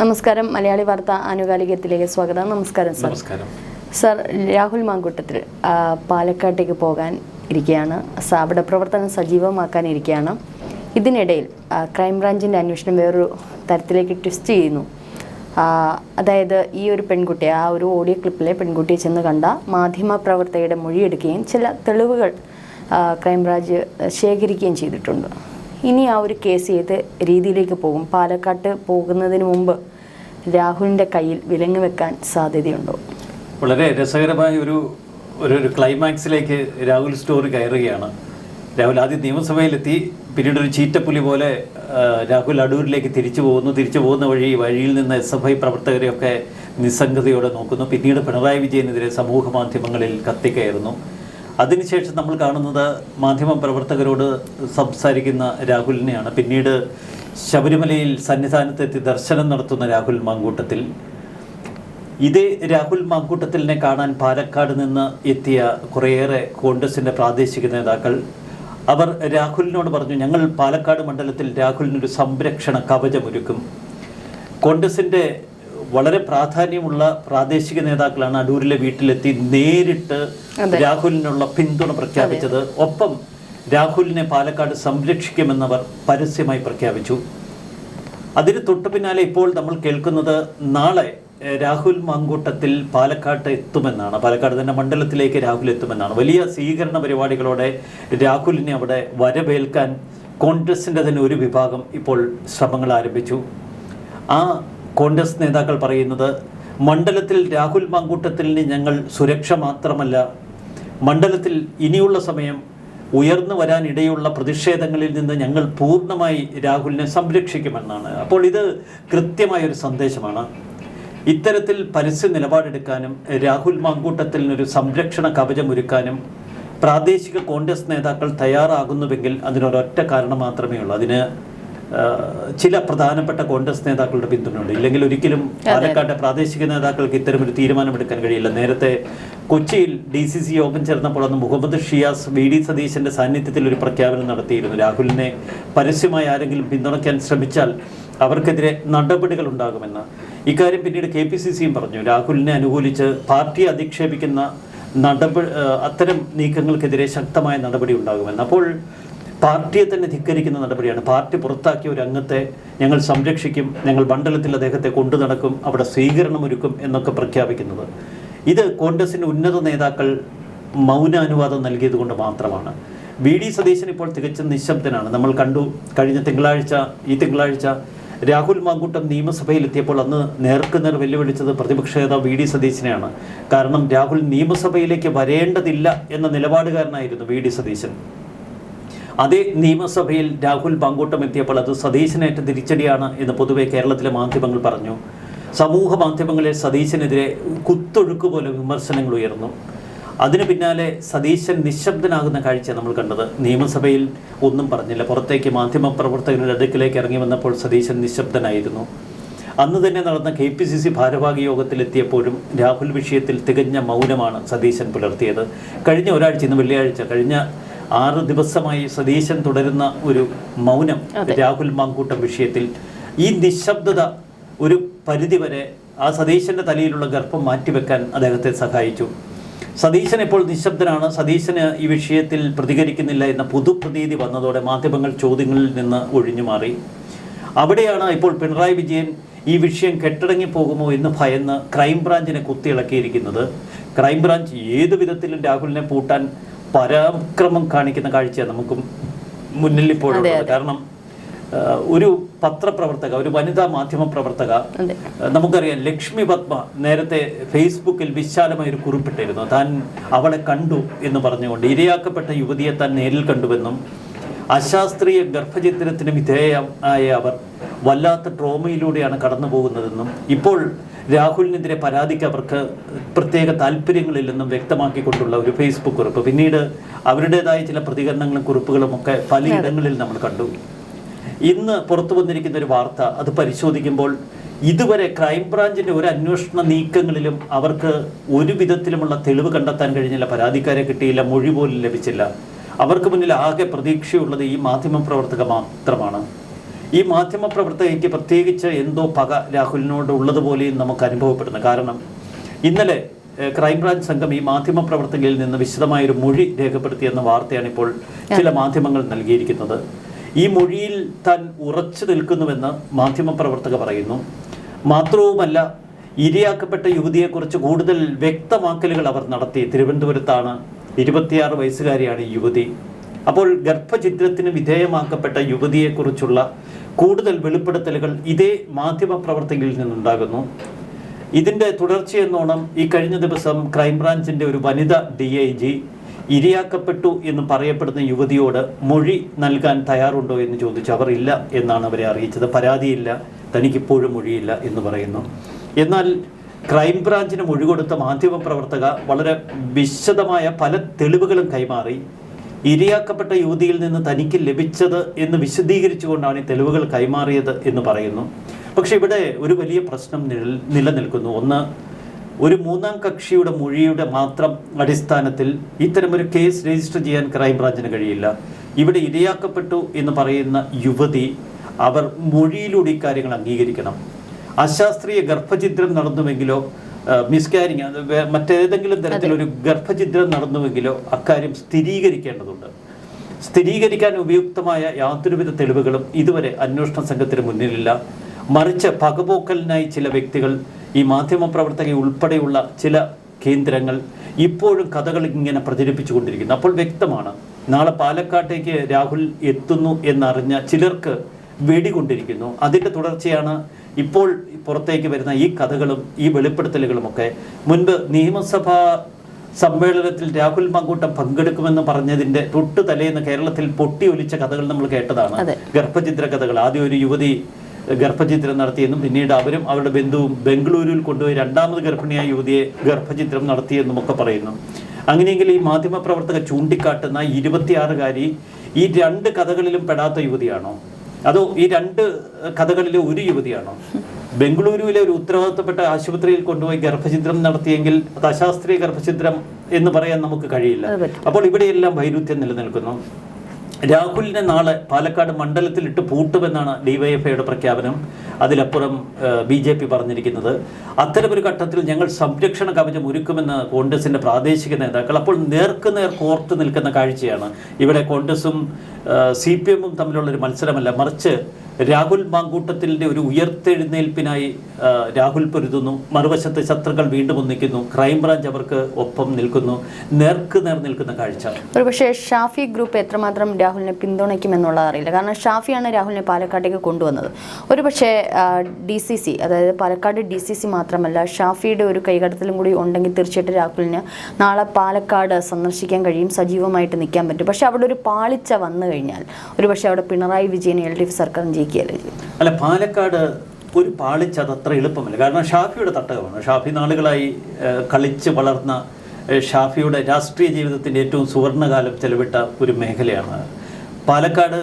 നമസ്കാരം. മലയാളി വാർത്ത ആനുകാലികത്തിലേക്ക് സ്വാഗതം. നമസ്കാരം സർ. സർ രാഹുൽ മാങ്കൂട്ടത്തിൽ പാലക്കാട്ടേക്ക് പോകാൻ ഇരിക്കുകയാണ് അവിടെ പ്രവർത്തനം സജീവമാക്കാൻ ഇരിക്കുകയാണ് ഇതിനിടയിൽ ക്രൈംബ്രാഞ്ചിന്റെ അന്വേഷണം വേറൊരു തരത്തിലേക്ക് ട്വിസ്റ്റ് ചെയ്യുന്നു. അതായത് ഈ ഒരു പെൺകുട്ടിയെ ആ ഒരു ഓഡിയോ ക്ലിപ്പിലെ പെൺകുട്ടിയെ ചെന്ന് കണ്ട മാധ്യമ പ്രവർത്തകയുടെ മൊഴിയെടുക്കുകയും ചില തെളിവുകൾ ക്രൈംബ്രാഞ്ച് ശേഖരിക്കുകയും ചെയ്തിട്ടുണ്ട്. ഇനി ആ ഒരു കേസ് ഏത് രീതിയിലേക്ക് പോകും? പാലക്കാട്ട് പോകുന്നതിന് മുമ്പ് രാഹുലിന്റെ കയ്യിൽ വിലങ്ങ് വെക്കാൻ സാധ്യതയുണ്ടോ? വളരെ രസകരമായ ഒരു ഒരു ഒരു ക്ലൈമാക്സിലേക്ക് രാഹുൽ സ്റ്റോറി കയറുകയാണ്. രാഹുൽ ആദ്യം നിയമസഭയിലെത്തി പിന്നീട് ഒരു ചീറ്റപ്പുലി പോലെ രാഹുൽ അടൂരിലേക്ക് തിരിച്ചു പോകുന്നു. തിരിച്ചു പോകുന്ന വഴി വഴിയിൽ നിന്ന് എസ് എഫ് ഐ പ്രവർത്തകരെയൊക്കെ നിസ്സംഗതയോടെ നോക്കുന്നു. പിന്നീട് പിണറായി വിജയനെതിരെ സമൂഹ മാധ്യമങ്ങളിൽ കത്തിക്കയറുന്നു. അതിനുശേഷം നമ്മൾ കാണുന്നത് മാധ്യമ പ്രവർത്തകരോട് സംസാരിക്കുന്ന രാഹുലിനെയാണ്. പിന്നീട് ശബരിമലയിൽ സന്നിധാനത്തെത്തി ദർശനം നടത്തുന്ന രാഹുൽ മാങ്കൂട്ടത്തിൽ. ഇതേ രാഹുൽ മാങ്കൂട്ടത്തിലിനെ കാണാൻ പാലക്കാട് നിന്ന് എത്തിയ കുറേയേറെ കോൺഗ്രസിന്റെ പ്രാദേശിക നേതാക്കൾ. അവർ രാഹുലിനോട് പറഞ്ഞു ഞങ്ങൾ പാലക്കാട് മണ്ഡലത്തിൽ രാഹുലിനൊരു സംരക്ഷണ കവചമൊരുക്കും കോൺഗ്രസിന്റെ വളരെ പ്രാധാന്യമുള്ള പ്രാദേശിക നേതാക്കളാണ് അടൂരിലെ വീട്ടിലെത്തി നേരിട്ട് രാഹുലിനുള്ള പിന്തുണ പ്രഖ്യാപിച്ചത്. ഒപ്പം രാഹുലിനെ പാലക്കാട് സംരക്ഷിക്കുമെന്നവർ പരസ്യമായി പ്രഖ്യാപിച്ചു. അതിന് തൊട്ടു പിന്നാലെ ഇപ്പോൾ നമ്മൾ കേൾക്കുന്നത് നാളെ രാഹുൽ മങ്കൂട്ടത്തിൽ പാലക്കാട്ട് എത്തുമെന്നാണ്. പാലക്കാട് തന്നെ മണ്ഡലത്തിലേക്ക് രാഹുൽ എത്തുമെന്നാണ്. വലിയ സ്വീകരണ പരിപാടികളോടെ രാഹുലിനെ അവിടെ വരവേൽക്കാൻ കോൺഗ്രസിന്റെ തന്നെ ഒരു വിഭാഗം ഇപ്പോൾ ശ്രമങ്ങൾ ആരംഭിച്ചു. ആ കോൺഗ്രസ് നേതാക്കൾ പറയുന്നത് മണ്ഡലത്തിൽ രാഹുൽ മാങ്കൂട്ടത്തിന് ഞങ്ങൾ സുരക്ഷ മാത്രമല്ല മണ്ഡലത്തിൽ ഇനിയുള്ള സമയം ഉയർന്നു വരാനിടയുള്ള പ്രതിഷേധങ്ങളിൽ നിന്ന് ഞങ്ങൾ പൂർണമായി രാഹുലിനെ സംരക്ഷിക്കുമെന്നാണ്. അപ്പോൾ ഇത് കൃത്യമായ ഒരു സന്ദേശമാണ്. ഇത്തരത്തിൽ പരസ്യ നിലപാടെടുക്കാനും രാഹുൽ മാങ്കൂട്ടത്തിനൊരു സംരക്ഷണ കവചമൊരുക്കാനും പ്രാദേശിക കോൺഗ്രസ് നേതാക്കൾ തയ്യാറാകുന്നുവെങ്കിൽ അതിനൊരൊറ്റ കാരണം മാത്രമേ ഉള്ളൂ. അതിന് ചില പ്രധാനപ്പെട്ട കോൺഗ്രസ് നേതാക്കളുടെ പിന്തുണയുണ്ട്. ഇല്ലെങ്കിൽ ഒരിക്കലും പാലക്കാട്ടെ പ്രാദേശിക നേതാക്കൾക്ക് ഇത്തരമൊരു തീരുമാനമെടുക്കാൻ കഴിയില്ല. നേരത്തെ കൊച്ചിയിൽ ഡി സി സി യോഗം ചേർന്നപ്പോൾ അന്ന് മുഹമ്മദ് ഷിയാസ് വി ഡി സതീശന്റെ സാന്നിധ്യത്തിൽ ഒരു പ്രഖ്യാപനം നടത്തിയിരുന്നു. രാഹുലിനെ പരസ്യമായി ആരെങ്കിലും പിന്തുണയ്ക്കാൻ ശ്രമിച്ചാൽ അവർക്കെതിരെ നടപടികൾ ഉണ്ടാകുമെന്ന് ഇക്കാര്യം പിന്നീട് കെ പി സി സിയും പറഞ്ഞു. രാഹുലിനെ അനുകൂലിച്ച് പാർട്ടിയെ അധിക്ഷേപിക്കുന്ന നടപടി അത്തരം നീക്കങ്ങൾക്കെതിരെ ശക്തമായ നടപടി ഉണ്ടാകുമെന്ന്. അപ്പോൾ പാർട്ടിയെ തന്നെ ധിക്കരിക്കുന്ന നടപടിയാണ്. പാർട്ടി പുറത്താക്കിയ ഒരു അംഗത്തെ ഞങ്ങൾ സംരക്ഷിക്കും ഞങ്ങൾ മണ്ഡലത്തിൽ അദ്ദേഹത്തെ കൊണ്ടു നടക്കും അവിടെ സ്വീകരണമൊരുക്കും എന്നൊക്കെ പ്രഖ്യാപിക്കുന്നത്. ഇത് കോൺഗ്രസിന്റെ ഉന്നത നേതാക്കൾ മൗനാനുവാദം നൽകിയത് കൊണ്ട് മാത്രമാണ്. വി ഡി സതീശൻ ഇപ്പോൾ തികച്ചും നിശബ്ദനാണ്. നമ്മൾ കണ്ടു കഴിഞ്ഞ തിങ്കളാഴ്ച ഈ തിങ്കളാഴ്ച രാഹുൽ മാങ്കൂട്ടം നിയമസഭയിലെത്തിയപ്പോൾ അന്ന് നേർക്കുനേർ വെല്ലുവിളിച്ചത് പ്രതിപക്ഷ നേതാവ് വി ഡി സതീശനെയാണ്. കാരണം രാഹുൽ നിയമസഭയിലേക്ക് വരേണ്ടതില്ല എന്ന നിലപാടുകാരനായിരുന്നു വി ഡി സതീശൻ. അതേ നിയമസഭയിൽ രാഹുൽ മാങ്കൂട്ടം എത്തിയപ്പോൾ അത് സതീശനേറ്റ തിരിച്ചടിയാണ് എന്ന് പൊതുവെ കേരളത്തിലെ മാധ്യമങ്ങൾ പറഞ്ഞു. സമൂഹ മാധ്യമങ്ങളിൽ സതീശനെതിരെ കുത്തൊഴുക്ക് പോലെ വിമർശനങ്ങൾ ഉയർന്നു. അതിന് പിന്നാലെ സതീശൻ നിശബ്ദനാകുന്ന കാഴ്ച നമ്മൾ കണ്ടത്. നിയമസഭയിൽ ഒന്നും പറഞ്ഞില്ല. പുറത്തേക്ക് മാധ്യമപ്രവർത്തകരുടെ അടുക്കിലേക്ക് ഇറങ്ങി വന്നപ്പോൾ സതീശൻ നിശബ്ദനായിരുന്നു. അന്ന് തന്നെ നടന്ന കെ പി സി സി ഭാരവാഹി യോഗത്തിലെത്തിയപ്പോഴും രാഹുൽ വിഷയത്തിൽ തികഞ്ഞ മൗനമാണ് സതീശൻ പുലർത്തിയത്. കഴിഞ്ഞ ഒരാഴ്ച ഇന്ന് വെള്ളിയാഴ്ച കഴിഞ്ഞ ആറ് ദിവസമായി സതീശൻ തുടരുന്ന ഒരു മൗനം രാഹുൽ മാങ്കൂട്ടം വിഷയത്തിൽ ഈ നിശബ്ദത ഒരു പരിധിവരെ ആ സതീശന്റെ തലയിലുള്ള ഗർഭം മാറ്റിവെക്കാൻ അദ്ദേഹത്തെ സഹായിച്ചു. സതീശൻ ഇപ്പോൾ നിശബ്ദനാണ്. സതീശന് ഈ വിഷയത്തിൽ പ്രതികരിക്കുന്നില്ല എന്ന പൊതുപ്രതീതി വന്നതോടെ മാധ്യമങ്ങൾ ചോദ്യങ്ങളിൽ നിന്ന് ഒഴിഞ്ഞു മാറി. അവിടെയാണ് ഇപ്പോൾ പിണറായി വിജയൻ ഈ വിഷയം കെട്ടടങ്ങി പോകുമോ എന്ന് ഭയന്ന് ക്രൈംബ്രാഞ്ചിനെ കുത്തിയിളക്കിയിരിക്കുന്നത്. ക്രൈംബ്രാഞ്ച് ഏത് വിധത്തിലും രാഹുലിനെ പൂട്ടാൻ പരാക്രമം കാണിക്കുന്ന കാഴ്ചയാണ് നമുക്ക് മുന്നിൽ ഇപ്പോഴുള്ളത് കാരണം ഒരു പത്രപ്രവർത്തക ഒരു വനിതാ മാധ്യമ പ്രവർത്തക നമുക്കറിയാം ലക്ഷ്മി പത്മ നേരത്തെ ഫേസ്ബുക്കിൽ വിശാലമായ ഒരു കുറിപ്പിട്ടിരുന്നു. താൻ അവളെ കണ്ടു എന്ന് പറഞ്ഞുകൊണ്ട് ഇരയാക്കപ്പെട്ട യുവതിയെ താൻ നേരിൽ കണ്ടുവെന്നും അശാസ്ത്രീയ ഗർഭചിത്രത്തിന് വിധേയമായ അവർ വല്ലാത്ത ട്രോമയിലൂടെയാണ് കടന്നു പോകുന്നതെന്നും ഇപ്പോൾ രാഹുലിനെതിരെ പരാതിക്ക് അവർക്ക് പ്രത്യേക താല്പര്യങ്ങളില്ലെന്നും വ്യക്തമാക്കിക്കൊണ്ടുള്ള ഒരു ഫേസ്ബുക്ക് കുറിപ്പ്. പിന്നീട് അവരുടേതായ ചില പ്രതികരണങ്ങളും കുറിപ്പുകളും ഒക്കെ പലയിടങ്ങളിൽ നമ്മൾ കണ്ടു. ഇന്ന് പുറത്തു വന്നിരിക്കുന്ന ഒരു വാർത്ത അത് പരിശോധിക്കുമ്പോൾ ഇതുവരെ ക്രൈംബ്രാഞ്ചിന്റെ ഒരു അന്വേഷണ നീക്കങ്ങളിലും അവർക്ക് ഒരു വിധത്തിലുമുള്ള തെളിവ് കണ്ടെത്താൻ കഴിഞ്ഞില്ല പരാതിക്കാരെ കിട്ടിയില്ല മൊഴി പോലും ലഭിച്ചില്ല. അവർക്ക് മുന്നിൽ ആകെ പ്രതീക്ഷയുള്ളത് ഈ മാധ്യമപ്രവർത്തക മാത്രമാണ്. ഈ മാധ്യമപ്രവർത്തകയ്ക്ക് പ്രത്യേകിച്ച് എന്തോ പക രാഹുലിനോട് ഉള്ളതുപോലെയും നമുക്ക് അനുഭവപ്പെടുന്നു. കാരണം ഇന്നലെ ക്രൈംബ്രാഞ്ച് സംഘം ഈ മാധ്യമപ്രവർത്തകയിൽ നിന്ന് വിശദമായൊരു മൊഴി രേഖപ്പെടുത്തിയെന്ന വാർത്തയാണ് ഇപ്പോൾ ചില മാധ്യമങ്ങൾ നൽകിയിരിക്കുന്നത്. ഈ മൊഴിയിൽ താൻ ഉറച്ചു നിൽക്കുന്നുവെന്ന് മാധ്യമപ്രവർത്തക പറയുന്നു. മാത്രവുമല്ല ഇരയാക്കപ്പെട്ട യുവതിയെക്കുറിച്ച് കൂടുതൽ വ്യക്തമാക്കലുകൾ അവർ നടത്തി. തിരുവനന്തപുരത്താണ് ഇരുപത്തിയാറ് വയസ്സുകാരിയാണ് യുവതി. അപ്പോൾ ഗർഭചിത്രത്തിന് വിധേയമാക്കപ്പെട്ട യുവതിയെക്കുറിച്ചുള്ള കൂടുതൽ വെളിപ്പെടുത്തലുകൾ ഇതേ മാധ്യമപ്രവർത്തകയിൽ നിന്നുണ്ടാകുന്നു. ഇതിന്റെ തുടർച്ചയെന്നോണം ഈ കഴിഞ്ഞ ദിവസം ക്രൈംബ്രാഞ്ചിന്റെ ഒരു വനിത ഡി ഐ ജി ഇരയാക്കപ്പെട്ടു എന്ന് പറയപ്പെടുന്ന യുവതിയോട് മൊഴി നൽകാൻ തയ്യാറുണ്ടോ എന്ന് ചോദിച്ചു അവർ ഇല്ല എന്നാണ് അവരെ അറിയിച്ചത്. പരാതിയില്ല. തനിക്കിപ്പോഴും മൊഴിയില്ല എന്ന് പറയുന്നു. എന്നാൽ ക്രൈംബ്രാഞ്ചിന് മൊഴി കൊടുത്ത മാധ്യമപ്രവർത്തക വളരെ വിശദമായ പല തെളിവുകളും കൈമാറി. ഇരയാക്കപ്പെട്ട യുവതിയിൽ നിന്ന് തനിക്ക് ലഭിച്ചത് എന്ന് വിശദീകരിച്ചുകൊണ്ടാണ് ഈ തെളിവുകൾ കൈമാറിയത് എന്ന് പറയുന്നു. പക്ഷെ ഇവിടെ ഒരു വലിയ പ്രശ്നം നിലനിൽക്കുന്നു. ഒന്ന് ഒരു മൂന്നാം കക്ഷിയുടെ മൊഴിയുടെ മാത്രം അടിസ്ഥാനത്തിൽ ഇത്തരമൊരു കേസ് രജിസ്റ്റർ ചെയ്യാൻ ക്രൈംബ്രാഞ്ചിന് കഴിയില്ല. ഇവിടെ ഇരയാക്കപ്പെട്ടു എന്ന് പറയുന്ന യുവതി അവർ മൊഴിയിലൂടെ ഇക്കാര്യങ്ങൾ അംഗീകരിക്കണം. അശാസ്ത്രീയ ഗർഭചിത്രം നടന്നുവെങ്കിലോ മിസ്കാരിങ് മറ്റേതെങ്കിലും തരത്തിലൊരു ഗർഭചിത്രം നടന്നുവെങ്കിലോ അക്കാര്യം സ്ഥിരീകരിക്കേണ്ടതുണ്ട്. സ്ഥിരീകരിക്കാൻ ഉപയുക്തമായ യാതൊരുവിധ തെളിവുകളും ഇതുവരെ അന്വേഷണ സംഘത്തിന് മുന്നിലില്ല. മറിച്ച് പകപോക്കലിനായി ചില വ്യക്തികൾ ഈ മാധ്യമപ്രവർത്തക ഉൾപ്പെടെയുള്ള ചില കേന്ദ്രങ്ങൾ ഇപ്പോഴും കഥകൾ ഇങ്ങനെ പ്രചരിപ്പിച്ചുകൊണ്ടിരിക്കുന്നു. അപ്പോൾ വ്യക്തമാണ് നാളെ പാലക്കാട്ടേക്ക് രാഹുൽ എത്തുന്നു എന്നറിഞ്ഞ ചിലർക്ക് വെടികൊണ്ടിരിക്കുന്നു. അതിന്റെ തുടർച്ചയാണ് ഇപ്പോൾ പുറത്തേക്ക് വരുന്ന ഈ കഥകളും ഈ വെളിപ്പെടുത്തലുകളുമൊക്കെ. മുൻപ് നിയമസഭാ സമ്മേളനത്തിൽ രാഹുൽ മങ്കൂട്ടം പങ്കെടുക്കുമെന്ന് പറഞ്ഞതിന്റെ തൊട്ടു തലേന്ന് കേരളത്തിൽ പൊട്ടിയൊലിച്ച കഥകൾ നമ്മൾ കേട്ടതാണ്. ഗർഭചിത്ര കഥകൾ. ആദ്യം ഒരു യുവതി ഗർഭചിത്രം നടത്തിയെന്നും പിന്നീട് അവരും അവരുടെ ബന്ധുവും ബംഗളൂരുവിൽ കൊണ്ടുപോയി രണ്ടാമത് ഗർഭിണിയായ യുവതിയെ ഗർഭചിത്രം നടത്തിയെന്നും ഒക്കെ പറയുന്നു. അങ്ങനെയെങ്കിൽ ഈ മാധ്യമപ്രവർത്തക ചൂണ്ടിക്കാട്ടുന്ന ഇരുപത്തിയാറുകാരി ഈ രണ്ട് കഥകളിലും പെടാത്ത യുവതിയാണോ? അതോ ഈ രണ്ട് കഥകളിലെ ഒരു യുവതിയാണോ? ബംഗളൂരുവിലെ ഒരു ഉത്തരവാദിത്തപ്പെട്ട ആശുപത്രിയിൽ കൊണ്ടുപോയി ഗർഭചിത്രം നടത്തിയെങ്കിൽ അത് അശാസ്ത്രീയ ഗർഭചിത്രം എന്ന് പറയാൻ നമുക്ക് കഴിയില്ല. അപ്പോൾ ഇവിടെയെല്ലാം വൈരുദ്ധ്യം നിലനിൽക്കുന്നു. രാഹുലിനെ നാളെ പാലക്കാട് മണ്ഡലത്തിൽ മണ്ഡലത്തിലിട്ട് പൂട്ടുമെന്നാണ് ഡിവൈഎഫ്ഐയുടെ പ്രഖ്യാപനം. അതിലപ്പുറം ബി ജെ പി പറഞ്ഞിരിക്കുന്നത് അത്തരമൊരു ഘട്ടത്തിൽ ഞങ്ങൾ സംരക്ഷണ കവചം ഒരുക്കുമെന്ന് കോൺഗ്രസിന്റെ പ്രാദേശിക നേതാക്കൾ അപ്പോൾ നേർക്ക് നേർ കോർത്ത് നിൽക്കുന്ന കാഴ്ചയാണ്. ഇവിടെ കോൺഗ്രസും സി പി എമ്മും തമ്മിലുള്ള ഒരു മത്സരമല്ല മറിച്ച് രാഹുൽ മാങ്കൂട്ടത്തിന്റെ ഒരു ഉയർത്തെഴുന്നേൽപ്പിനായി രാഹുൽ പൊരുതുന്നു. മറുവശത്ത് ശത്രുക്കൾ വീണ്ടും ഒന്നിക്കുന്നു. ക്രൈംബ്രാഞ്ച് അവർക്ക് ഒപ്പം നിൽക്കുന്നു. നേർക്ക് നേർ നിൽക്കുന്ന കാഴ്ച. ഒരു പക്ഷേ ഷാഫി ഗ്രൂപ്പ് എത്രമാത്രം രാഹുലിനെ പിന്തുണയ്ക്കുമെന്നുള്ളത് അറിയില്ല. കാരണം ഷാഫിയാണ് രാഹുലിനെ പാലക്കാട്ടേക്ക് കൊണ്ടുവന്നത്. ഒരു പക്ഷേ ഡി സി സി അതായത് പാലക്കാട് ഡി സി സി മാത്രമല്ല ഷാഫിയുടെ ഒരു കൈകടത്തലും കൂടി ഉണ്ടെങ്കിൽ തീർച്ചയായിട്ടും രാഹുലിന് നാളെ പാലക്കാട് സന്ദർശിക്കാൻ കഴിയും. സജീവമായിട്ട് നിൽക്കാൻ പറ്റും. പക്ഷേ അവിടെ ഒരു പാളിച്ച വന്നു കഴിഞ്ഞാൽ ഒരു പക്ഷേ അവിടെ Pinarayi Vijayan L D F സർക്കാരും ജയിക്കുകയല്ലേ അല്ല പാലക്കാട് ഒരു പാളിച്ചത് അത്ര എളുപ്പമല്ല. കാരണം ഷാഫിയുടെ തട്ടകമാണ്. ഷാഫി നാളുകളായി കളിച്ച് വളർന്ന ഷാഫിയുടെ രാഷ്ട്രീയ ജീവിതത്തിന്റെ ഏറ്റവും സുവർണകാലം ചെലവിട്ട ഒരു മേഖലയാണ്. പാലക്കാട്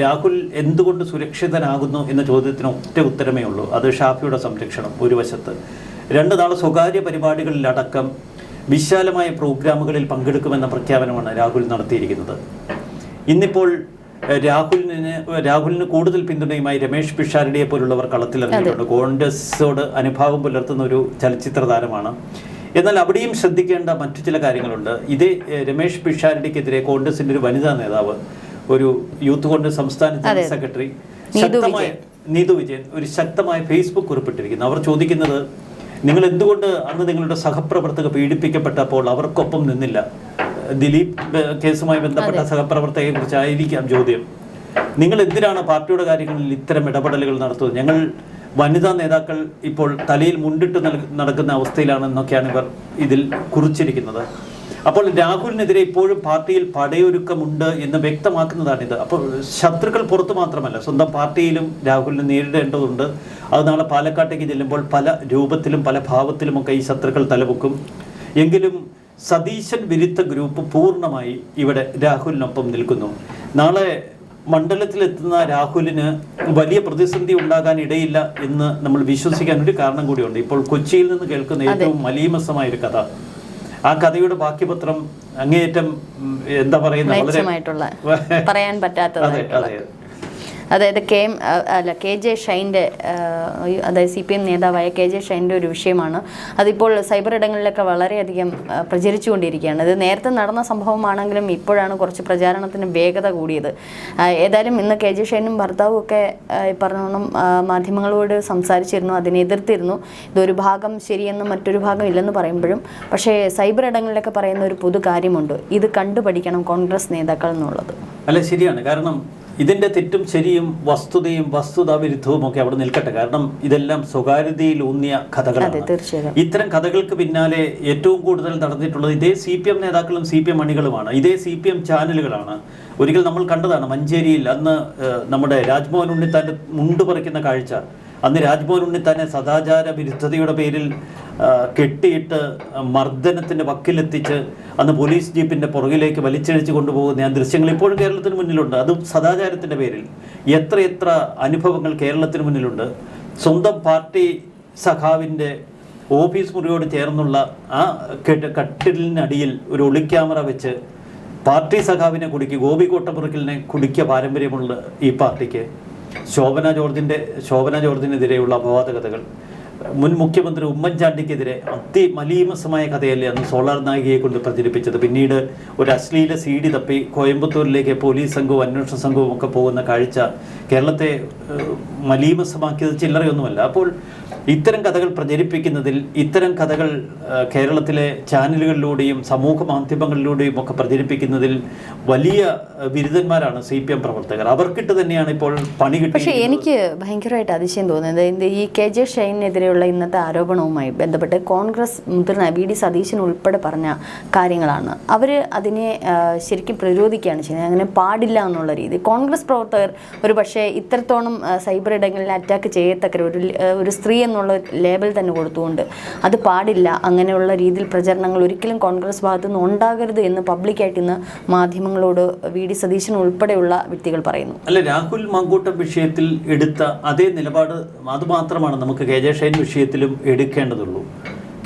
രാഹുൽ എന്തുകൊണ്ട് സുരക്ഷിതനാകുന്നു എന്ന ചോദ്യത്തിന് ഒറ്റ ഉത്തരമേ ഉള്ളൂ. അത് ഷാഫിയുടെ സംരക്ഷണം ഒരു വശത്ത്. രണ്ട് നാൾ സ്വകാര്യ പരിപാടികളിലടക്കം വിശാലമായ പ്രോഗ്രാമുകളിൽ പങ്കെടുക്കുമെന്ന പ്രഖ്യാപനമാണ് രാഹുൽ നടത്തിയിരിക്കുന്നത്. ഇന്നിപ്പോൾ രാഹുലിന് രാഹുലിന് കൂടുതൽ പിന്തുണയുമായി രമേഷ് പിഷാരടിയെ പോലുള്ളവർ കളത്തിലിറങ്ങിയിട്ടുണ്ട്. കോൺഗ്രസോട് അനുഭാവം പുലർത്തുന്ന ഒരു ചലച്ചിത്ര താരമാണ് എന്നാൽ അവിടെയും ശ്രദ്ധിക്കേണ്ട മറ്റു ചില കാര്യങ്ങളുണ്ട്. ഇതേ രമേഷ് പിഷാരടിക്കെതിരെ കോൺഗ്രസിന്റെ ഒരു വനിതാ നേതാവ് ഒരു യൂത്ത് കോൺഗ്രസ് സംസ്ഥാന ജനറൽ സെക്രട്ടറി ശക്തമായ നീതു വിജയൻ ഒരു ശക്തമായ ഫേസ്ബുക്ക് കുറിപ്പിട്ടിരിക്കുന്നു. അവർ ചോദിക്കുന്നത് നിങ്ങൾ എന്തുകൊണ്ട് അന്ന് നിങ്ങളുടെ സഹപ്രവർത്തക പീഡിപ്പിക്കപ്പെട്ടപ്പോൾ അവർക്കൊപ്പം നിന്നില്ല? ദിലീപ് കേസുമായി ബന്ധപ്പെട്ട സഹപ്രവർത്തകയെ കുറിച്ചായിരിക്കാം ചോദ്യം. നിങ്ങൾ എന്തിനാണ് പാർട്ടിയുടെ കാര്യങ്ങളിൽ ഇത്തരം ഇടപെടലുകൾ നടത്തുന്നത്? ഞങ്ങൾ വനിതാ നേതാക്കൾ ഇപ്പോൾ തലയിൽ മുണ്ടിട്ട് നടക്കുന്ന അവസ്ഥയിലാണ് അവസ്ഥയിലാണെന്നൊക്കെയാണ് ഇവർ ഇതിൽ കുറിച്ചിരിക്കുന്നത്. അപ്പോൾ രാഹുലിനെതിരെ ഇപ്പോഴും പാർട്ടിയിൽ പടയൊരുക്കമുണ്ട് എന്ന് വ്യക്തമാക്കുന്നതാണിത്. അപ്പോൾ ശത്രുക്കൾ പുറത്ത് മാത്രമല്ല സ്വന്തം പാർട്ടിയിലും രാഹുലിനെ നേരിടേണ്ടതുണ്ട്. അത് നാളെ പാലക്കാട്ടേക്ക് ചെല്ലുമ്പോൾ പല രൂപത്തിലും പല ഭാവത്തിലുമൊക്കെ ഈ ശത്രുക്കൾ തലപൊക്കും. എങ്കിലും സതീശൻ വിരുദ്ധ ഗ്രൂപ്പ് പൂർണമായി ഇവിടെ രാഹുലിനൊപ്പം നിൽക്കുന്നു. നാളെ മണ്ഡലത്തിലെത്തുന്ന രാഹുലിന് വലിയ പ്രതിസന്ധി ഉണ്ടാകാൻ ഇടയില്ല എന്ന് നമ്മൾ വിശ്വസിക്കാൻ ഒരു കാരണം കൂടിയുണ്ട്. ഇപ്പോൾ കൊച്ചിയിൽ നിന്ന് കേൾക്കുന്ന ഏറ്റവും മലീമസമായ ഒരു കഥ. ആ കഥയുടെ ബാക്കിപത്രം അങ്ങേയറ്റം എന്താ പറയുന്ന വളരെ പറയാൻ അതെ. അതായത് കെ എം അല്ല കെ ജെ ഷൈന്റെ അതായത് സി പി എം നേതാവായ കെ ജെ ഷൈന്റെ ഒരു വിഷയമാണ്. അതിപ്പോൾ സൈബർ ഇടങ്ങളിലൊക്കെ വളരെയധികം പ്രചരിച്ചുകൊണ്ടിരിക്കുകയാണ്. ഇത് നേരത്തെ നടന്ന സംഭവമാണെങ്കിലും ഇപ്പോഴാണ് കുറച്ച് പ്രചാരണത്തിന് വേഗത കൂടിയത്. ഏതായാലും ഇന്ന് കെ ജെ ഷൈനും ഭർത്താവും ഒക്കെ പറഞ്ഞോണം മാധ്യമങ്ങളോട് സംസാരിച്ചിരുന്നു അതിനെ എതിർത്തിരുന്നു. ഇതൊരു ഭാഗം ശരിയെന്നും മറ്റൊരു ഭാഗം ഇല്ലെന്ന് പറയുമ്പോഴും പക്ഷേ സൈബർ ഇടങ്ങളിലൊക്കെ പറയുന്ന ഒരു പൊതു കാര്യമുണ്ട്. ഇത് കണ്ടുപഠിക്കണം കോൺഗ്രസ് നേതാക്കൾ എന്നുള്ളത്. അല്ല ശരിയാണ്. കാരണം ഇതിന്റെ തെറ്റും ശരിയും വസ്തുതയും വസ്തുതാ വിരുദ്ധവും ഒക്കെ അവിടെ നിൽക്കട്ടെ. കാരണം ഇതെല്ലാം സ്വകാര്യതയിൽ ഊന്നിയ കഥകളാണ്. ഇത്തരം കഥകൾക്ക് പിന്നാലെ ഏറ്റവും കൂടുതൽ നടന്നിട്ടുള്ളത് ഇതേ സി പി എം നേതാക്കളും സി പി എം അണികളുമാണ്. ഇതേ സി പി എം ചാനലുകളാണ്. ഒരിക്കൽ നമ്മൾ കണ്ടതാണ് മഞ്ചേരിയിൽ അന്ന് നമ്മുടെ രാജ്മോഹൻ ഉണ്ണിത്താന്റെ മുണ്ട് പറിക്കുന്ന കാഴ്ച. അന്ന് രാജ്മോഹൻ ഉണ്ണിത്താനെ സദാചാര വിരുദ്ധതയുടെ പേരിൽ കെട്ടിയിട്ട് മർദ്ദനത്തിന്റെ വക്കിലെത്തിച്ച് അന്ന് പോലീസ് ജീപ്പിന്റെ പുറകിലേക്ക് വലിച്ചിഴച്ച് കൊണ്ടുപോകുന്ന ആ ദൃശ്യങ്ങൾ ഇപ്പോഴും കേരളത്തിന് മുന്നിലുണ്ട്. അതും സദാചാരത്തിന്റെ പേരിൽ. എത്രയെത്ര എത്ര അനുഭവങ്ങൾ കേരളത്തിന് മുന്നിലുണ്ട്. സ്വന്തം പാർട്ടി സഖാവിന്റെ ഓഫീസ് മുറിയോട് ചേർന്നുള്ള ആ കെട്ട് കട്ടിലിനടിയിൽ ഒരു ഒളിക്യാമറ വെച്ച് പാർട്ടി സഖാവിനെ കുടുക്കി ഗോപി കോട്ടപ്പുറക്കലിനെ കുടുക്കിയ പാരമ്പര്യമുള്ള ഈ പാർട്ടിക്ക് ശോഭന ജോർജിന്റെ ശോഭന ജോർജിനെതിരെയുള്ള അപവാദ കഥകൾ മുൻ മുഖ്യമന്ത്രി ഉമ്മൻചാണ്ടിക്കെതിരെ അതിമലീമസമായ കഥയല്ലേ അന്ന് സോളാർ നായികയെ കൊണ്ട് പ്രചരിപ്പിച്ചത്. പിന്നീട് ഒരു അശ്ലീല സി ഡി തപ്പി കോയമ്പത്തൂരിലേക്ക് പോലീസ് സംഘവും അന്വേഷണ സംഘവും ഒക്കെ പോകുന്ന കാഴ്ച കേരളത്തെ മലീമസമാക്കിയത് ചില്ലറയൊന്നുമല്ല. അപ്പോൾ ഇത്തരം കഥകൾ പ്രചരിപ്പിക്കുന്നതിൽ ഇത്തരം കഥകൾ കേരളത്തിലെ ചാനലുകളിലൂടെയും സമൂഹ മാധ്യമങ്ങളിലൂടെയും ഒക്കെ പ്രചരിപ്പിക്കുന്നതിൽ വലിയ ബിരുദന്മാരാണ് സി പി എം പ്രവർത്തകർ. അവർക്കിട്ട് തന്നെയാണ് ഇപ്പോൾ പണി കിട്ടുന്നത് പക്ഷേ എനിക്ക് ഭയങ്കരമായിട്ട് അതിശയം തോന്നുന്നത്. ഈ കെ ജെ ഷൈനെതിരെയുള്ള ഇന്നത്തെ ആരോപണവുമായി ബന്ധപ്പെട്ട് കോൺഗ്രസ് മുതിർന്ന വി ഡി സതീശൻ ഉൾപ്പെടെ പറഞ്ഞ കാര്യങ്ങളാണ്. അവർ അതിനെ ശരിക്കും പ്രതിരോധിക്കുകയാണ് ചെയ്യുന്നത്. അങ്ങനെ പാടില്ല എന്നുള്ള രീതി. കോൺഗ്രസ് പ്രവർത്തകർ ഒരു പക്ഷേ ഇത്രത്തോളം സൈബർ ഇടങ്ങളിൽ അറ്റാക്ക് ചെയ്യത്തക്ക ഒരു ഒരു സ്ത്രീ എന്നുള്ള ലേബൽ തന്നെ കൊടുത്തുകൊണ്ട് അത് പാടില്ല. അങ്ങനെയുള്ള രീതിയിൽ പ്രചരണങ്ങൾ ഒരിക്കലും കോൺഗ്രസ് ഭാഗത്തു നിന്ന് ഉണ്ടാകരുത് എന്ന് പബ്ലിക്കായിട്ട് ഇന്ന് മാധ്യമങ്ങളോട് വി ഡി സതീശൻ ഉൾപ്പെടെയുള്ള വ്യക്തികൾ പറയുന്നു. അല്ല രാഹുൽ മങ്കൂട്ടം വിഷയത്തിൽ എടുത്ത അതേ നിലപാട് അതുമാത്രമാണ് നമുക്ക് കെ ജെ ഷൈൻ വിഷയത്തിലും എടുക്കേണ്ടതുള്ളൂ.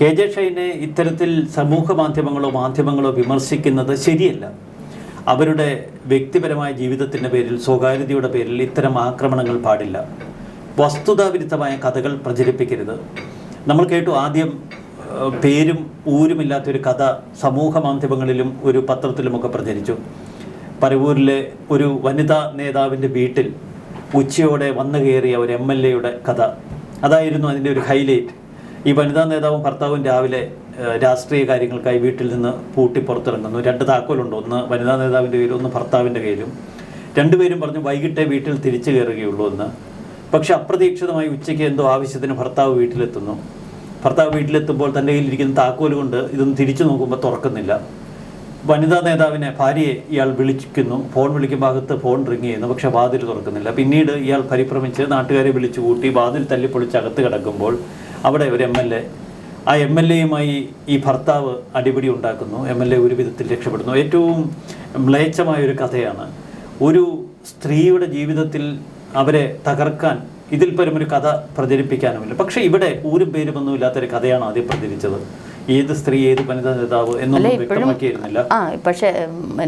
കെ ജെ ഷൈനെ ഇത്തരത്തിൽ സമൂഹ മാധ്യമങ്ങളോ മാധ്യമങ്ങളോ വിമർശിക്കുന്നത് ശരിയല്ല. അവരുടെ വ്യക്തിപരമായ ജീവിതത്തിന്റെ പേരിൽ സ്വകാര്യതയുടെ പേരിൽ ഇത്തരം ആക്രമണങ്ങൾ പാടില്ല. വസ്തുതാവിരുദ്ധമായ കഥകൾ പ്രചരിപ്പിക്കരുത്. നമ്മൾ കേട്ടു ആദ്യം പേരും ഊരുമില്ലാത്തൊരു കഥ സമൂഹ മാധ്യമങ്ങളിലും ഒരു പത്രത്തിലുമൊക്കെ പ്രചരിച്ചു. പരവൂരിലെ ഒരു വനിതാ നേതാവിന്റെ വീട്ടിൽ ഉച്ചയോടെ വന്നു കയറിയ ഒരു എം എൽ എയുടെ കഥ. അതായിരുന്നു അതിന്റെ ഒരു ഹൈലൈറ്റ്. ഈ വനിതാ നേതാവും ഭർത്താവും രാവിലെ രാഷ്ട്രീയ കാര്യങ്ങൾക്കായി വീട്ടിൽ നിന്ന് പൂട്ടി പുറത്തിറങ്ങുന്നു. രണ്ട് താക്കോലുണ്ട്. ഒന്ന് വനിതാ നേതാവിന്റെ കയ്യിലും ഒന്ന് ഭർത്താവിന്റെ കയ്യിലും രണ്ടുപേരും പറഞ്ഞു വൈകിട്ടേ വീട്ടിൽ തിരിച്ചു കയറുകയുള്ളൂ എന്ന്. പക്ഷെ അപ്രതീക്ഷിതമായി ഉച്ചയ്ക്ക് എന്തോ ആവശ്യത്തിന് ഭർത്താവ് വീട്ടിലെത്തുന്നു. ഭർത്താവ് വീട്ടിലെത്തുമ്പോൾ തന്റെ കയ്യിലിരിക്കുന്ന താക്കോൽ കൊണ്ട് ഇതൊന്ന് തിരിച്ചു നോക്കുമ്പോൾ തുറക്കുന്നില്ല. വനിതാ നേതാവിനെ ഭാര്യയെ ഇയാൾ വിളിക്കുന്നു. ഫോൺ വിളിക്കുമ്പോൾ ഭാഗത്ത് ഫോൺ റിങ് ചെയ്യുന്നു. പക്ഷെ വാതിൽ തുറക്കുന്നില്ല. പിന്നീട് ഇയാൾ പരിഭ്രമിച്ച് നാട്ടുകാരെ വിളിച്ചു കൂട്ടി വാതിൽ തല്ലിപ്പൊളിച്ച് അകത്ത് കിടക്കുമ്പോൾ അവിടെ ഒരു എം എൽ എ ആ എം എൽ എയുമായി ഈ ഭർത്താവ് അടിപിടി ഉണ്ടാക്കുന്നു. എം എൽ എ ഒരു വിധത്തിൽ രക്ഷപ്പെടുന്നു. ഏറ്റവും മ്ലേച്ഛമായ ഒരു കഥയാണ്. ഒരു സ്ത്രീയുടെ ജീവിതത്തിൽ അവരെ തകർക്കാൻ ഇതിൽ പരം ഒരു കഥ പ്രചരിപ്പിക്കാനുമില്ല. പക്ഷേ ഇവിടെ ഊരും പേരുമൊന്നും ഇല്ലാത്തൊരു കഥയാണ് ആദ്യം പ്രചരിച്ചത്. ഏത് സ്ത്രീ ഏത് വനിതാ നേതാവ് എന്നൊന്നും വ്യക്തമാക്കിയിരുന്നില്ല. പക്ഷേ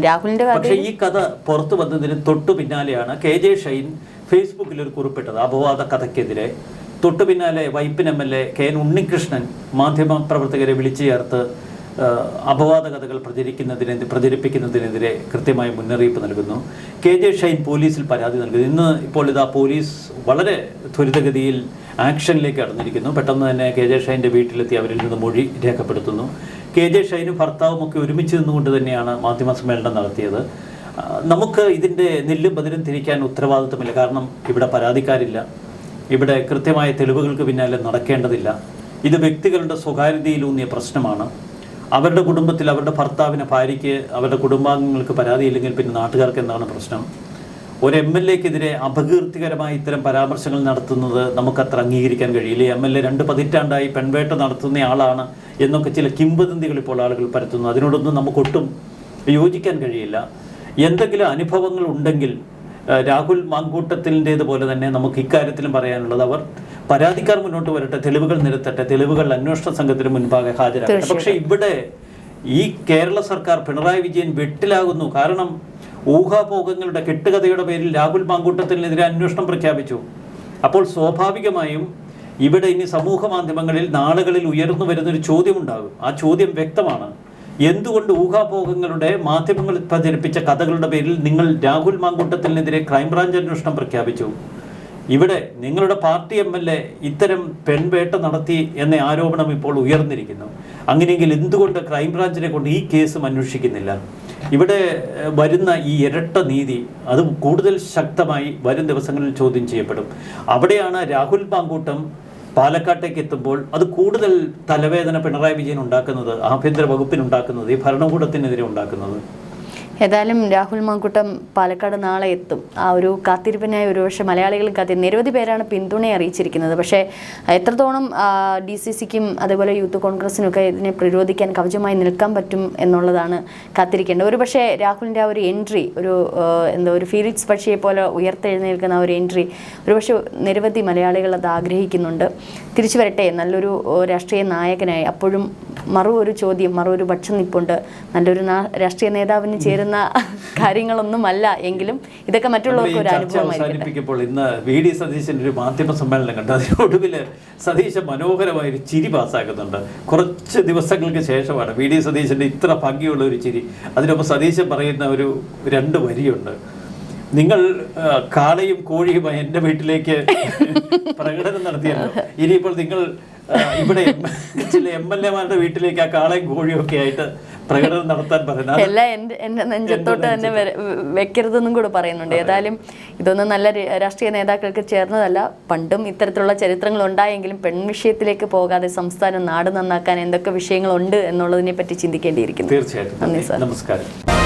രാഹുലിന്റെ പക്ഷെ ഈ കഥ പുറത്തു വന്നതിന് തൊട്ടു പിന്നാലെയാണ് കെ ജെ ഷൈൻ ഫേസ്ബുക്കിൽ ഒരു കുറിപ്പിട്ടത് അപവാദ കഥയ്ക്കെതിരെ. തൊട്ടു പിന്നാലെ Vypin M L A K N Unnikrishnan മാധ്യമ പ്രവർത്തകരെ വിളിച്ചു ചേർത്ത് അപവാദ കഥകൾ പ്രചരിക്കുന്നതിനെ പ്രചരിപ്പിക്കുന്നതിനെതിരെ കൃത്യമായ മുന്നറിയിപ്പ് നൽകുന്നു. കെ ജെ ഷൈൻ പോലീസിൽ പരാതി നൽകുന്നു. ഇന്ന് ഇപ്പോൾ ഇതാ പോലീസ് വളരെ ത്വരിതഗതിയിൽ ആക്ഷനിലേക്ക് കടന്നിരിക്കുന്നു. പെട്ടെന്ന് തന്നെ കെ ജെ ഷൈന്റെ വീട്ടിലെത്തി അവരിൽ നിന്ന് മൊഴി രേഖപ്പെടുത്തുന്നു. കെ ജെ ഷൈനും ഭർത്താവും ഒക്കെ ഒരുമിച്ച് നിന്നുകൊണ്ട് തന്നെയാണ് മാധ്യമ സമ്മേളനം നടത്തിയത്. നമുക്ക് ഇതിന്റെ നെല്ലും ബതിരും തിരിക്കാൻ ഉത്തരവാദിത്തമില്ല. കാരണം ഇവിടെ പരാതിക്കാരില്ല. ഇവിടെ കൃത്യമായ തെളിവുകൾക്ക് പിന്നാലെ നടക്കേണ്ടതില്ല. ഇത് വ്യക്തികളുടെ സ്വകാര്യതയിലൂന്നിയ പ്രശ്നമാണ്. അവരുടെ കുടുംബത്തിൽ അവരുടെ ഭർത്താവിന് ഭാര്യയ്ക്ക് അവരുടെ കുടുംബാംഗങ്ങൾക്ക് പരാതിയില്ലെങ്കിൽ പിന്നെ നാട്ടുകാർക്ക് എന്താണ് പ്രശ്നം? ഒരു എം എൽ എക്കെതിരെ അപകീർത്തികരമായ ഇത്തരം പരാമർശങ്ങൾ നടത്തുന്നത് നമുക്കത്ര അംഗീകരിക്കാൻ കഴിയില്ല. എം എൽ എ രണ്ട് പതിറ്റാണ്ടായി പെൺവേട്ട നടത്തുന്ന ആളാണ് എന്നൊക്കെ ചില കിംവദന്തികൾ ഇപ്പോൾ ആളുകൾ പരത്തുന്നു. അതിനോടൊന്നും നമുക്കൊട്ടും യോജിക്കാൻ കഴിയില്ല. എന്തെങ്കിലും അനുഭവങ്ങൾ ഉണ്ടെങ്കിൽ രാഹുൽ മാങ്കൂട്ടത്തിന്റേതുപോലെ തന്നെ നമുക്ക് ഇക്കാര്യത്തിലും പറയാനുള്ളത് അവർ പരാതിക്കാർ മുന്നോട്ട് വരട്ടെ തെളിവുകൾ നിരത്തട്ടെ തെളിവുകൾ അന്വേഷണ സംഘത്തിന് മുൻപാകെ ഹാജരാക്കട്ടെ. പക്ഷേ ഇവിടെ ഈ കേരള സർക്കാർ പിണറായി വിജയൻ വെട്ടിലാകുന്നു. കാരണം ഊഹാപോഹങ്ങളുടെ കെട്ടുകഥയുടെ പേരിൽ രാഹുൽ മാങ്കൂട്ടത്തിനെതിരെ അന്വേഷണം പ്രഖ്യാപിച്ചു. അപ്പോൾ സ്വാഭാവികമായും ഇവിടെ ഇനി സമൂഹ മാധ്യമങ്ങളിൽ നാളുകളിൽ ഉയർന്നു വരുന്നൊരു ചോദ്യമുണ്ടാകും. ആ ചോദ്യം വ്യക്തമാണ്. എന്തുകൊണ്ട് ഊഹാപോഹങ്ങളുടെ മാധ്യമങ്ങൾ പ്രചരിപ്പിച്ച കഥകളുടെ പേരിൽ നിങ്ങൾ രാഹുൽ മാങ്കൂട്ടത്തിനെതിരെ ക്രൈംബ്രാഞ്ച് അന്വേഷണം പ്രഖ്യാപിച്ചു? ഇവിടെ നിങ്ങളുടെ പാർട്ടി എം എൽ എ ഇത്തരം പെൺവേട്ട നടത്തി എന്ന ആരോപണം ഇപ്പോൾ ഉയർന്നിരിക്കുന്നു. അങ്ങനെയെങ്കിൽ എന്തുകൊണ്ട് ക്രൈംബ്രാഞ്ചിനെ കൊണ്ട് ഈ കേസും അന്വേഷിക്കുന്നില്ല? ഇവിടെ വരുന്ന ഈ ഇരട്ട നീതി അത് കൂടുതൽ ശക്തമായി വരും ദിവസങ്ങളിൽ ചോദ്യം ചെയ്യപ്പെടും. അവിടെയാണ് രാഹുൽ പാങ്കൂട്ടം പാലക്കാട്ടേക്ക് എത്തുമ്പോൾ അത് കൂടുതൽ തലവേദന പിണറായി വിജയൻ ഉണ്ടാക്കുന്നത് ആഭ്യന്തര വകുപ്പിന് ഉണ്ടാക്കുന്നത് ഈ ഭരണകൂടത്തിനെതിരെ ഉണ്ടാക്കുന്നത്? ഏതായാലും രാഹുൽ മാങ്കുട്ടം പാലക്കാട് നാളെ എത്തും. ആ ഒരു കാത്തിരിപ്പിനായി ഒരുപക്ഷെ മലയാളികളും കാത്തി നിരവധി പേരാണ് പിന്തുണയെ അറിയിച്ചിരിക്കുന്നത്. പക്ഷേ എത്രത്തോളം ഡി സി സിക്കും അതേപോലെ യൂത്ത് കോൺഗ്രസിനൊക്കെ ഇതിനെ പ്രതിരോധിക്കാൻ കവചമായി നിൽക്കാൻ പറ്റും എന്നുള്ളതാണ് കാത്തിരിക്കേണ്ടത്. ഒരുപക്ഷെ രാഹുലിന്റെ ആ ഒരു എൻട്രി ഒരു എന്താ ഒരു ഫീലിക്സ് പക്ഷിയെ പോലെ ഉയർത്തെഴുന്നേൽക്കുന്ന ആ ഒരു എൻട്രി ഒരുപക്ഷെ നിരവധി മലയാളികൾ അത് ആഗ്രഹിക്കുന്നുണ്ട്. തിരിച്ചു വരട്ടെ നല്ലൊരു രാഷ്ട്രീയ നായകനായി. അപ്പോഴും മറു ഒരു ചോദ്യം മറു ഒരു പക്ഷം നിപ്പുണ്ട്. നല്ലൊരു രാഷ്ട്രീയ നേതാവിന് ചേരുന്ന കാര്യങ്ങളൊന്നുമല്ല എങ്കിലും ഇതൊക്കെ മറ്റുള്ളവർക്ക് ഒരു ഇന്ന് വി ഡി സതീശന്റെ ഒരു മാധ്യമ സമ്മേളനം കണ്ടു അതിനൊടുവിൽ സതീശൻ മനോഹരമായ ഒരു ചിരി പാസ്സാക്കുന്നുണ്ട്. കുറച്ച് ദിവസങ്ങൾക്ക് ശേഷമാണ് വി ഡി സതീശന്റെ ഇത്ര ഭംഗിയുള്ള ഒരു ചിരി. അതിനൊപ്പം സതീശൻ പറയുന്ന ഒരു രണ്ട് വരിയുണ്ട്. നിങ്ങൾ കാളയും കോഴിയുമായി എന്റെ വീട്ടിലേക്ക് പ്രകടനം നടത്തിയല്ലോ. ഇനിയിപ്പോൾ നിങ്ങൾ ഇവിടെ ചില എം എൽ എമാരുടെ വീട്ടിലേക്ക് ആ കാളയും കോഴിയും ഒക്കെ ആയിട്ട് പ്രകടനം നടത്താൻ പറയുന്നത്. എല്ലാം എന്റെ എന്റെ നെഞ്ചത്തോട്ട് തന്നെ വെക്കരുതെന്നും കൂടെ പറയുന്നുണ്ട്. ഏതായാലും ഇതൊന്നും നല്ല രാഷ്ട്രീയ നേതാക്കൾക്ക് ചേർന്നതല്ല. പണ്ടും ഇത്തരത്തിലുള്ള ചരിത്രങ്ങൾ ഉണ്ടായെങ്കിലും പെൺവിഷയത്തിലേക്ക് പോകാതെ സംസ്ഥാനം നാട് നന്നാക്കാൻ എന്തൊക്കെ വിഷയങ്ങളുണ്ട് എന്നുള്ളതിനെ പറ്റി ചിന്തിക്കേണ്ടിയിരിക്കുന്നു. തീർച്ചയായിട്ടും. നന്ദി, സാർ. നമസ്കാരം.